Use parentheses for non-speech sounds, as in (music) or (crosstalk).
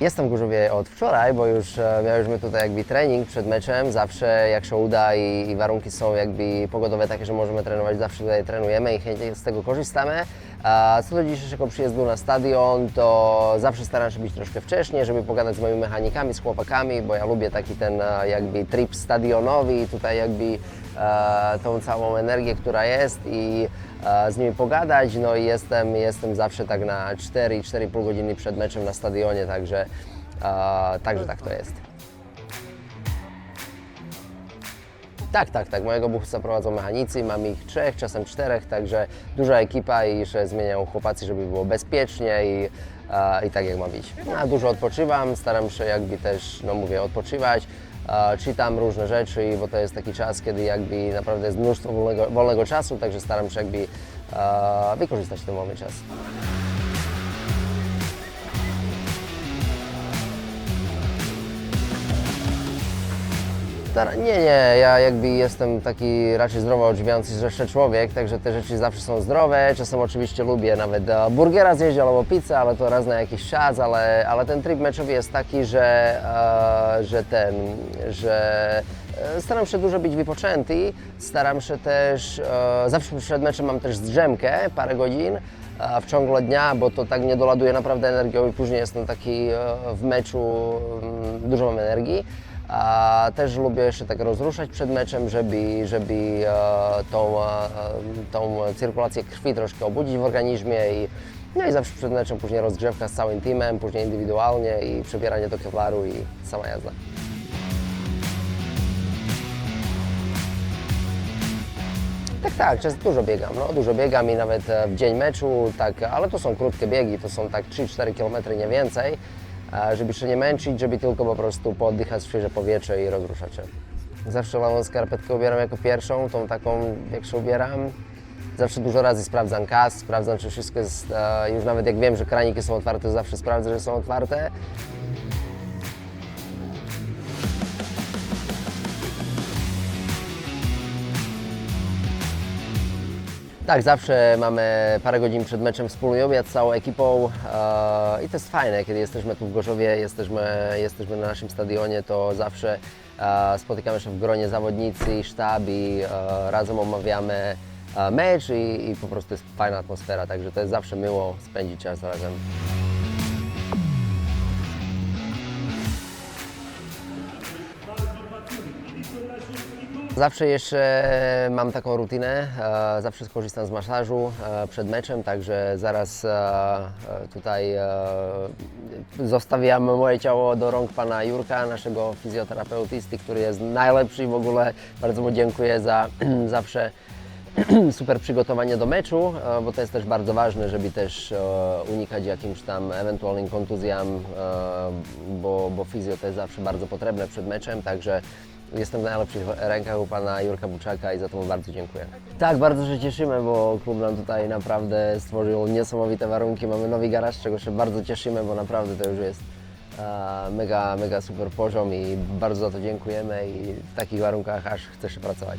Jestem w Gorzowie od wczoraj, bo już e, mieliśmy tutaj jakby trening przed meczem. Zawsze jak się uda i, i warunki są jakby pogodowe takie, że możemy trenować, zawsze tutaj trenujemy i chętnie z tego korzystamy. Co do dzisiejszego przyjazdu na stadion, to zawsze staram się być troszkę wcześniej, żeby pogadać z moimi mechanikami, z chłopakami, bo ja lubię taki ten e, jakby trip stadionowy i tutaj jakby e, tą całą energię, która jest i e, z nimi pogadać. No i jestem, jestem zawsze tak na 4-4,5 godziny przed meczem na stadionie, także, także tak to jest. Tak, tak, tak. Mojego buchca prowadzą mechanicy, mam ich trzech, czasem czterech, także duża ekipa i jeszcze zmieniają chłopacy, żeby było bezpiecznie i, e, i tak jak ma być. No, dużo odpoczywam, staram się jakby też, no mówię, odpoczywać. E, czytam różne rzeczy, bo to jest taki czas, kiedy jakby naprawdę jest mnóstwo wolnego, wolnego czasu, także staram się jakby e, wykorzystać ten wolny czas. Nie, nie, ja jakby jestem taki raczej zdrowo odżywiający jeszcze człowiek, także te rzeczy zawsze są zdrowe. Czasem oczywiście lubię nawet e, burgera zjeść albo pizzę, ale to raz na jakiś czas, ale, ale ten tryb meczowy jest taki, że, e, że ten, że e, staram się dużo być wypoczęty, staram się też, zawsze przed meczem mam też drzemkę, parę godzin, w ciągu dnia, bo to tak nie doładuje naprawdę energią i później jestem taki w meczu, mm, dużo mam energii. A też lubię jeszcze tak rozruszać przed meczem, żeby, żeby e, tą, e, tą cyrkulację krwi troszkę obudzić w organizmie i, no i zawsze przed meczem później rozgrzewka z całym teamem, później indywidualnie i przebieranie do kevlaru i sama jazda. Tak, tak, czas dużo biegam, no, dużo biegam i nawet e, w dzień meczu, tak, ale to są krótkie biegi, to są tak 3-4 km, nie więcej, e, żeby się nie męczyć, żeby tylko po prostu poddychać świeże powietrze i rozruszać się. Zawsze lewą skarpetkę ubieram jako pierwszą, tą taką, jak się ubieram. Zawsze dużo razy sprawdzam kas, sprawdzam, czy wszystko jest, e, już nawet jak wiem, że kraniki są otwarte, to zawsze sprawdzę, że są otwarte. Tak, zawsze mamy parę godzin przed meczem wspólny obiad z całą ekipą e, i to jest fajne, kiedy jesteśmy tu w Gorzowie, jesteśmy, jesteśmy na naszym stadionie, to zawsze e, spotykamy się w gronie zawodnicy i sztab i e, razem omawiamy e, mecz i, i po prostu jest fajna atmosfera, także to jest zawsze miło spędzić czas razem. Zawsze jeszcze mam taką rutynę, e, zawsze skorzystam z masażu e, przed meczem, także zaraz e, tutaj zostawiam moje ciało do rąk pana Jurka, naszego fizjoterapeutisty, który jest najlepszy w ogóle. Bardzo mu dziękuję za (clears throat) zawsze (clears throat) super przygotowanie do meczu, bo to jest też bardzo ważne, żeby też unikać jakimś tam ewentualnym kontuzjom, bo, bo fizjo to jest zawsze bardzo potrzebne przed meczem, także jestem w najlepszych rękach u pana Jurka Buczaka i za to mu bardzo dziękuję. Tak, bardzo się cieszymy, bo klub nam tutaj naprawdę stworzył niesamowite warunki. Mamy nowy garaż, czego się bardzo cieszymy, bo naprawdę to już jest e, mega, mega super poziom i bardzo za to dziękujemy i w takich warunkach aż chce się pracować.